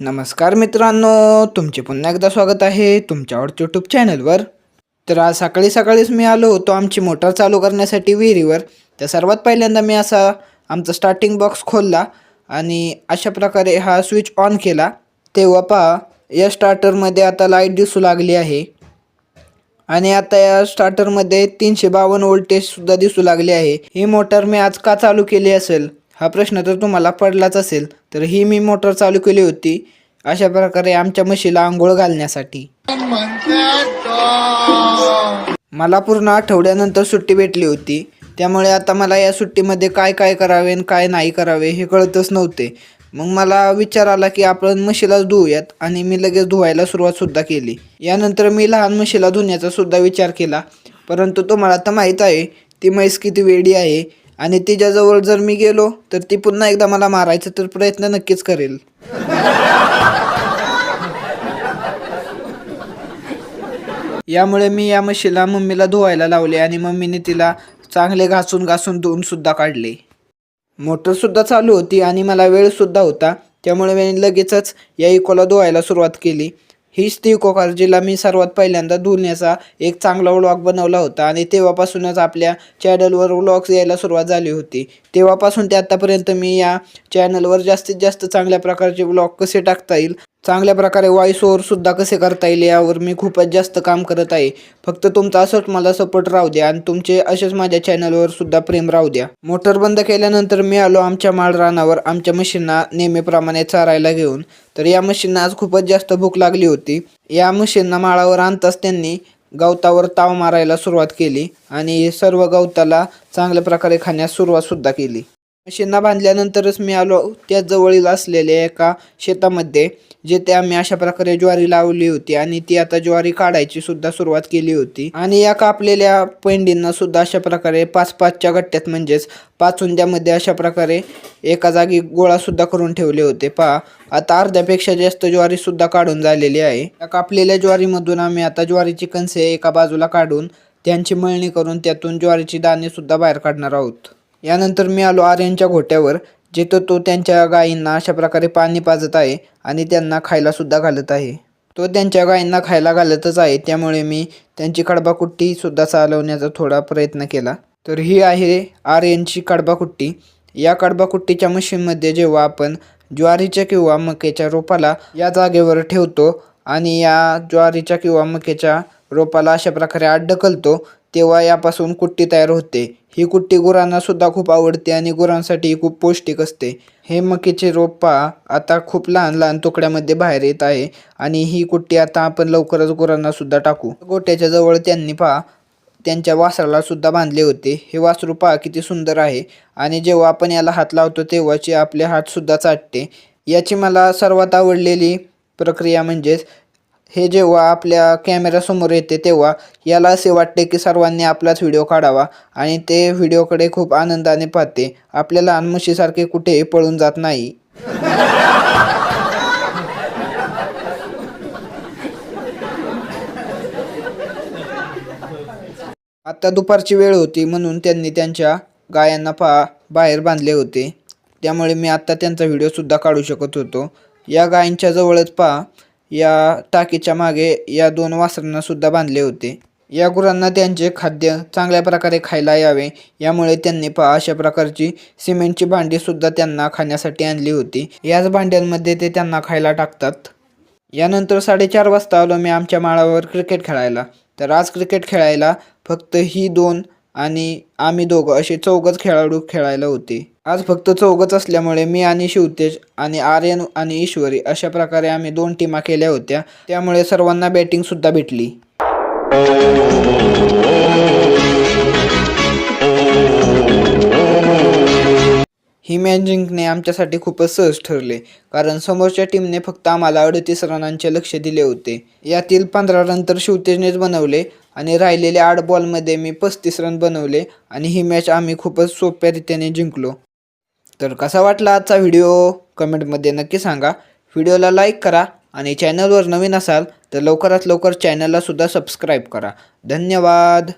नमस्कार मित्रांनो तुमचे पुन्हा एकदा स्वागत आहे तुमच्या यूट्यूब चॅनलवर तर आज सकाळी सकाळीच मी आलो होतो आमची मोटर चालू करण्यासाठी विहिरीवर. तर सर्वात पहिल्यांदा मी असा आमचा स्टार्टिंग बॉक्स खोलला आणि अशा प्रकारे हा स्विच ऑन केला. तेव्हा पहा या स्टार्टरमध्ये आता लाइट दिसू लागली आहे. आणि आता या स्टार्टरमध्ये तीनशे बावन्न वोल्टेजसुद्धा दिसू लागले आहे. ही मोटर मी आज का चालू केली असेल? हा प्रश्न तर तुम्हाला पडलाच असेल तर ही मी मोटर चालू केली होती अशा प्रकारे आमच्या म्हशीला आंघोळ घालण्यासाठी. मला पूर्ण आठवड्यानंतर सुट्टी भेटली होती त्यामुळे आता मला या सुट्टीमध्ये काय काय करावे आणि काय नाही करावे हे कळतच नव्हते. मग मला विचार आला की आपण म्हशीलाच धुवूयात आणि मी लगेच धुवायला सुरुवातसुद्धा केली. यानंतर मी लहान म्हशीला धुण्याचा सुद्धा विचार केला परंतु तुम्हाला तर माहीत आहे ती म्हैस किती वेडी आहे आणि तिच्याजवळ जर मी गेलो तर ती पुन्हा एकदा मला मारायचा तर प्रयत्न नक्कीच करेल. यामुळे मी या म्हशीला मम्मीला धुवायला लावले आणि मम्मीने तिला चांगले घासून घासून धुवून सुद्धा काढले. मोटरसुद्धा चालू होती आणि मला वेळसुद्धा होता. त्यामुळे मी लगेचच या इकोला धुवायला सुरुवात केली. हीच ती इको जिला मी सर्वात पहिल्यांदा धुण्याचा एक चांगला व्लॉग बनवला होता. आणि तेव्हापासूनच आपल्या चॅनलवर व्लॉग्स यायला सुरुवात झाली होती. तेव्हापासून ते आत्तापर्यंत मी या चॅनलवर जास्तीत जास्त चांगल्या प्रकारचे व्लॉग कसे टाकता येईल चांगल्या प्रकारे वॉईस ओव्हरसुद्धा कसे करता येईल यावर मी खूपच जास्त काम करत आहे. फक्त तुमचा असंच मला सपोर्ट राहू द्या आणि तुमचे असेच माझ्या चॅनलवर सुद्धा प्रेम राहू द्या. मोटर बंद केल्यानंतर मी आलो आमच्या माळ रानावर आमच्या मशीनना नेहमीप्रमाणे चारायला घेऊन. तर या म्हशींना आज खूपच जास्त भूक लागली होती. या मशीनना माळावर आणताच त्यांनी गवतावर ताव मारायला सुरुवात केली आणि सर्व गवताला चांगल्या प्रकारे खाण्यास सुरुवातसुद्धा केली. मशीनना बांधल्यानंतरच मी आलो. त्या जवळील असलेल्या एका शेतामध्ये जिथे आम्ही अशा प्रकारे ज्वारी लावली होती आणि ती आता ज्वारी काढायची सुद्धा सुरुवात केली होती. आणि या कापलेल्या पेंडींना सुद्धा अशा प्रकारे पाच पाचच्या गट्ट्यात म्हणजेच पाच उंद्यामध्ये अशा प्रकारे एका जागी गोळा सुद्धा करून ठेवले होते. पहा आता अर्ध्यापेक्षा जास्त ज्वारी सुद्धा काढून झालेली आहे. या कापलेल्या ज्वारीमधून आम्ही आता ज्वारीची कणसे एका बाजूला काढून त्यांची मळणी करून त्यातून ज्वारीची दाणे सुद्धा बाहेर काढणार आहोत. यानंतर मी आलो आर्यनच्या घोट्यावर जिथं तो त्यांच्या गायींना अशा प्रकारे पाणी पाजत आहे आणि त्यांना खायलासुद्धा घालत आहे. तो त्यांच्या गायींना खायला घालतच आहे त्यामुळे मी त्यांची कडबाकुट्टीसुद्धा चालवण्याचा थोडा प्रयत्न केला. तर ही आहे आर्यनची कडबाकुट्टी. या कडबाकुट्टीच्या मशीनमध्ये जेव्हा आपण ज्वारीच्या किंवा मकेच्या रोपाला या जागेवर ठेवतो आणि या ज्वारीच्या किंवा मकेच्या रोपाला अशा प्रकारे आत ढकलतो तेव्हा यापासून कुट्टी तयार होते. ही कुट्टी गुरांना सुद्धा खूप आवडते आणि गुरांसाठी खूप पौष्टिक असते. हे मकीचे रोप पहा. आता खूप लहान लहान तुकड्यामध्ये बाहेर येत आहे आणि ही कुट्टी आता आपण लवकरच गुरांना सुद्धा टाकू. गोट्याच्या जवळ त्यांनी पहा. त्यांच्या वासराला सुद्धा बांधले होते. हे वासरू पहा किती सुंदर आहे. आणि जेव्हा आपण याला हात लावतो तेव्हाचे आपले हात सुद्धा चाटते. याची मला सर्वात आवडलेली प्रक्रिया म्हणजेच हे जेव्हा आपल्या कॅमेऱ्यासमोर येते तेव्हा याला असे वाटते की सर्वांनी आपलाच व्हिडिओ काढावा. आणि ते व्हिडिओकडे खूप आनंदाने पाहते. आपल्या लहान म्हशीसारखे कुठेही पळून जात नाही. आता दुपारची वेळ होती म्हणून त्यांनी त्यांच्या गायांना पा बाहेर बांधले होते. त्यामुळे मी आत्ता त्यांचा व्हिडिओसुद्धा काढू शकत होतो. या गायींच्या जवळच पहा या टाकीच्या मागे या दोन वासरांना सुद्धा बांधले होते. या गुरांना त्यांचे खाद्य चांगल्या प्रकारे खायला यावे यामुळे त्यांनी पहा अशा प्रकारची सिमेंटची भांडी सुद्धा त्यांना खाण्यासाठी आणली होती. याच भांड्यांमध्ये ते त्यांना खायला टाकतात. यानंतर साडेचार वाजता आलो मी आमच्या माळावर क्रिकेट खेळायला. तर आज क्रिकेट खेळायला फक्त ही दोन आणि आम्ही दोघं असे चौघच खेळाडू खेळायला होते. आज फक्त चौघच असल्यामुळे मी आणि शिवतेज आणि आर्यन आणि ईश्वरी अशा प्रकारे आम्ही दोन टीमा केल्या होत्या. त्यामुळे सर्वांना बॅटिंगसुद्धा भेटली. ही मॅच जिंकणे आमच्यासाठी खूपच सहज ठरले कारण समोरच्या टीमने फक्त आम्हाला अडतीस रनांचे लक्ष दिले होते. यातील पंधरा रन तर शिवतेजनेच बनवले आणि राहिलेले आठ बॉलमध्ये मी पस्तीस रन बनवले आणि ही मॅच आम्ही खूपच सोप्या रीतीने जिंकलो. तर कसा वाटला आजचा व्हिडिओ? कमेंटमध्ये नक्की सांगा. व्हिडिओला लाईक करा आणि चॅनलवर नवीन असाल तर लवकरात लवकर चॅनलला सुद्धा सबस्क्राईब करा. धन्यवाद.